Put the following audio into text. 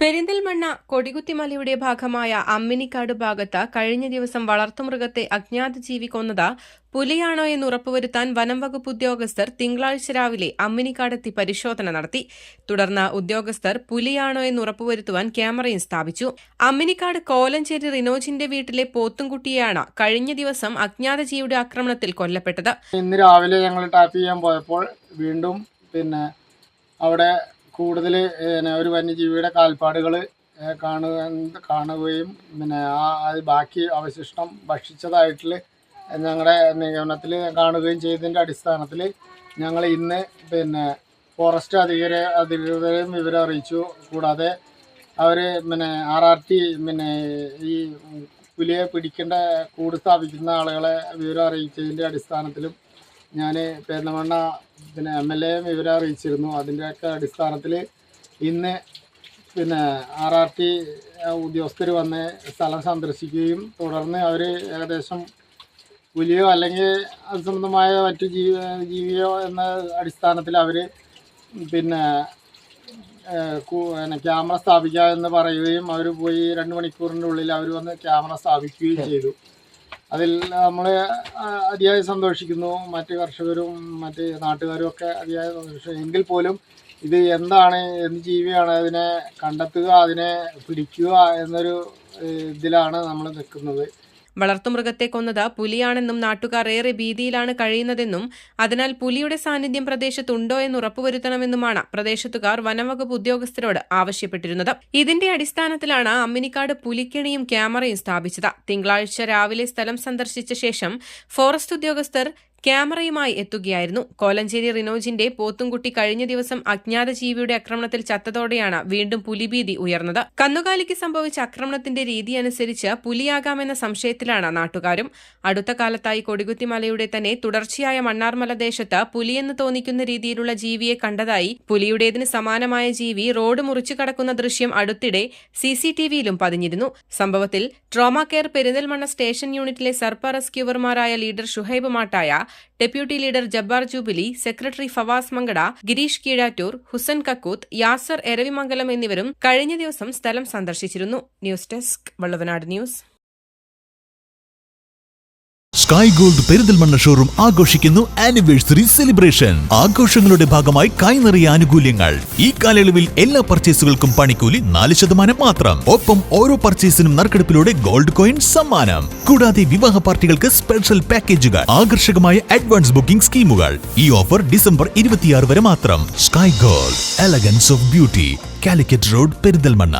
പെരിന്തൽമണ്ണ കൊടികുത്തിമലയുടെ ഭാഗമായ അമ്മിനിക്കാട് ഭാഗത്ത് കഴിഞ്ഞ ദിവസം വളർത്തുമൃഗത്തെ അജ്ഞാത ജീവി കൊന്നത് പുലിയാണോ എന്ന് ഉറപ്പുവരുത്താൻ വനം വകുപ്പ് ഉദ്യോഗസ്ഥർ തിങ്കളാഴ്ച രാവിലെ അമ്മിനിക്കാടെത്തി പരിശോധന നടത്തി. തുടർന്ന് ഉദ്യോഗസ്ഥർ പുലിയാണോ എന്ന് ഉറപ്പുവരുത്തുവാൻ ക്യാമറയും സ്ഥാപിച്ചു. അമ്മിനിക്കാട് കോലഞ്ചേരി റിനോജിന്റെ വീട്ടിലെ പോത്തുംകുട്ടിയെയാണ് കഴിഞ്ഞ ദിവസം അജ്ഞാത ജീവിയുടെ ആക്രമണത്തിൽ കൊല്ലപ്പെട്ടത്. ഇന്ന് രാവിലെ ഞങ്ങൾ ടാപ്പ് ചെയ്യാൻ പോയപ്പോൾ വീണ്ടും പിന്നെ അവിടെ കൂടുതൽ പിന്നെ ഒരു വന്യജീവിയുടെ കാൽപ്പാടുകൾ കാണുക കാണുകയും പിന്നെ ആ അത് ബാക്കി അവശിഷ്ടം ഭക്ഷിച്ചതായിട്ട് ഞങ്ങളുടെ നിഗമനത്തിൽ കാണുകയും ചെയ്തതിന്റെ അടിസ്ഥാനത്തിൽ ഞങ്ങൾ ഇന്ന് പിന്നെ ഫോറസ്റ്റ് അധികരെ അധികൃതരെയും വിവരം അറിയിച്ചു. കൂടാതെ അവർ പിന്നെ ആർ ആർ ടി പിന്നെ ഈ പുലിയെ പിടിക്കേണ്ട കൂട് സ്ഥാപിക്കുന്ന ആളുകളെ വിവരം അറിയിച്ചതിന്റെ അടിസ്ഥാനത്തിലും ഞാൻ പെരുന്തമണ്ണ പിന്നെ എം എൽ എയും വിവരം അറിയിച്ചിരുന്നു. അതിന്റെയൊക്കെ അടിസ്ഥാനത്തിൽ ഇന്ന് പിന്നെ ആർ ആർ ടി ഉദ്യോഗസ്ഥർ വന്ന് സ്ഥലം സന്ദർശിക്കുകയും തുടർന്ന് അവർ ഏകദേശം പുലിയോ അല്ലെങ്കിൽ അസംബന്ധമായ സംബന്ധമായ മറ്റു ജീവി ജീവിയോ എന്ന അടിസ്ഥാനത്തിൽ അവർ പിന്നെ പിന്നെ ക്യാമറ സ്ഥാപിക്കുക എന്ന് പറയുകയും അവർ പോയി രണ്ട് മണിക്കൂറിന്റെ ഉള്ളിൽ അവർ വന്ന് ക്യാമറ സ്ഥാപിക്കുകയും ചെയ്തു. അതിൽ നമ്മൾ അതിയായി സന്തോഷിക്കുന്നു. മറ്റ് കർഷകരും മറ്റ് നാട്ടുകാരും ഒക്കെ അതിയായി സന്തോഷിക്കുന്നു. എങ്കിൽ പോലും ഇത് എന്താണ് എന്ത് ജീവിയാണ് അതിനെ കണ്ടെത്തുക അതിനെ പിടിക്കുക എന്നൊരു ഇതിലാണ് നമ്മൾ നിൽക്കുന്നത്. വളർത്തുമൃഗത്തെ കൊന്നത് പുലിയാണെന്നും നാട്ടുകാർ ഏറെ ഭീതിയിലാണ് കഴിയുന്നതെന്നും അതിനാൽ പുലിയുടെ സാന്നിധ്യം പ്രദേശത്തുണ്ടോ എന്ന് ഉറപ്പുവരുത്തണമെന്നുമാണ് പ്രദേശത്തുകാർ വനംവകുപ്പ് ഉദ്യോഗസ്ഥരോട് ആവശ്യപ്പെട്ടിരുന്നത്. ഇതിന്റെ അടിസ്ഥാനത്തിലാണ് അമ്മിനിക്കാട് പുലിക്കെണിയും ക്യാമറയും സ്ഥാപിച്ചത്. തിങ്കളാഴ്ച രാവിലെ സ്ഥലം സന്ദർശിച്ച ശേഷം ഫോറസ്റ്റ് ഉദ്യോഗസ്ഥർ ക്യാമറയുമായി എത്തുകയായിരുന്നു. കോലഞ്ചേരി റിനോജിന്റെ പോത്തുംകുട്ടി കഴിഞ്ഞ ദിവസം അജ്ഞാത ജീവിയുടെ ആക്രമണത്തിൽ ചത്തതോടെയാണ് വീണ്ടും പുലിഭീതി ഉയർന്നത്. കന്നുകാലിക്ക് സംഭവിച്ച ആക്രമണത്തിന്റെ രീതി അനുസരിച്ച് പുലിയാകാമെന്ന സംശയത്തിലാണ് നാട്ടുകാരും. അടുത്ത കാലത്തായി കൊടികുത്തിമലയുടെ തന്നെ തുടർച്ചയായ മണ്ണാർമല ദേശത്ത് പുലിയെന്ന് തോന്നിക്കുന്ന രീതിയിലുള്ള ജീവിയെ കണ്ടതായി പുലിയുടേതിന് സമാനമായ ജീവി റോഡ് മുറിച്ചു കടക്കുന്ന ദൃശ്യം അടുത്തിടെ സിസിടിവിയിലും പതിഞ്ഞിരുന്നു. സംഭവത്തിൽ ട്രോമ കെയർ പെരിന്തൽമണ്ണ സ്റ്റേഷൻ യൂണിറ്റിലെ സർപ്പ റെസ്ക്യൂവർമാരായ leader Shuhaib Mattaya deputy leader Jabbar Jubilee secretary Fawaz Mankada Girish Keezhattur Husan Kakkooth Yasar Eravimangalam എന്നിവരും കഴിഞ്ഞ ദിവസം സ്ഥലം സന്ദർശിച്ചിരുന്നു. News desk Valluvanad news. Sky Gold Perinthalmanna showroom ആഘോഷിക്കുന്നു ആനിവേഴ്സറി സെലിബ്രേഷൻ ആഘോഷങ്ങളുടെ ഭാഗമായി കൈനിറിയ ആനുകൂല്യങ്ങൾ. ഈ കാലയളവിൽ എല്ലാ പർച്ചേസുകൾക്കും പണിക്കൂലി നാല് ശതമാനം മാത്രം. ഒപ്പം ഓരോ പർച്ചേസിനും നറുക്കെടുപ്പിലൂടെ ഗോൾഡ് കോയിൻ സമ്മാനം. കൂടാതെ വിവാഹ പാർട്ടികൾക്ക് സ്പെഷ്യൽ പാക്കേജുകൾ ആകർഷകമായ അഡ്വാൻസ് ബുക്കിംഗ് സ്കീമുകൾ. ഈ ഓഫർ ഡിസംബർ ഇരുപത്തിയാറ് വരെ മാത്രം. Sky Gold elegance of beauty Calicut road Perinthalmanna.